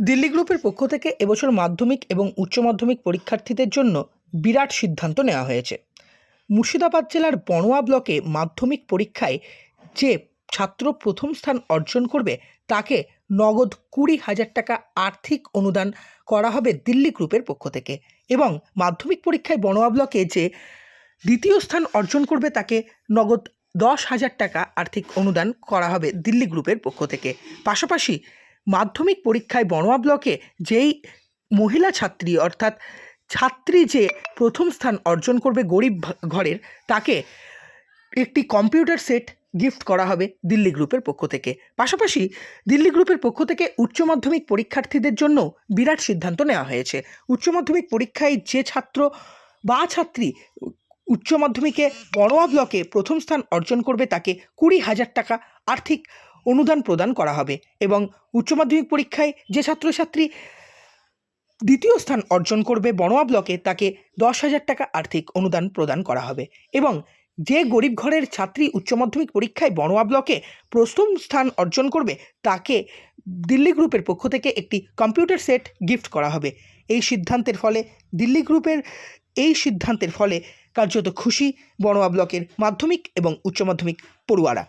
দিল্লি গ্রুপের পক্ষ থেকে এবছর মাধ্যমিক এবং উচ্চ মাধ্যমিক পরীক্ষার্থীদের জন্য বিরাট সিদ্ধান্ত নেওয়া হয়েছে। মুর্শিদাবাদ জেলার বড়োয়া ব্লকে মাধ্যমিক পরীক্ষায় যে ছাত্র প্রথম স্থান অর্জন করবে, তাকে নগদ কুড়ি হাজার টাকা আর্থিক অনুদান করা হবে দিল্লি গ্রুপের পক্ষ থেকে এবং মাধ্যমিক পরীক্ষায় বড়োয়া ব্লকে যে দ্বিতীয় স্থান অর্জন করবে, তাকে নগদ দশ হাজার টাকা আর্থিক অনুদান করা হবে দিল্লি গ্রুপের পক্ষ থেকে। পাশাপাশি মাধ্যমিক পরীক্ষায় বড়োয়া ব্লকে যেই মহিলা ছাত্রী অর্থাৎ ছাত্রী যে প্রথম স্থান অর্জন করবে গরিব ঘরের, তাকে একটি কম্পিউটার সেট গিফট করা হবে দিল্লি গ্রুপের পক্ষ থেকে। পাশাপাশি দিল্লি গ্রুপের পক্ষ থেকে উচ্চ মাধ্যমিক পরীক্ষার্থীদের জন্য বিরাট সিদ্ধান্ত নেওয়া হয়েছে। উচ্চ মাধ্যমিক পরীক্ষায় যে ছাত্র বা ছাত্রী উচ্চ মাধ্যমিকে বড়োয়া ব্লকে প্রথম স্থান অর্জন করবে তাকে কুড়ি হাজার টাকা আর্থিক অনুদান প্রদান করা হবে এবং উচ্চ মাধ্যমিক পরীক্ষায় যে ছাত্রছাত্রী দ্বিতীয় স্থান অর্জন করবে বড়োয়া ব্লকে, তাকে দশ হাজার টাকা আর্থিক অনুদান প্রদান করা হবে এবং যে গরিব ঘরের ছাত্রী উচ্চ মাধ্যমিক পরীক্ষায় বড়োয়া ব্লকে প্রথম স্থান অর্জন করবে, তাকে দিল্লি গ্রুপের পক্ষ থেকে একটি কম্পিউটার সেট গিফট করা হবে। এই সিদ্ধান্তের ফলে দিল্লি গ্রুপের এই সিদ্ধান্তের ফলে কার্যত খুশি বনোয়া ব্লকের মাধ্যমিক এবং উচ্চ মাধ্যমিক পড়ুয়ারা।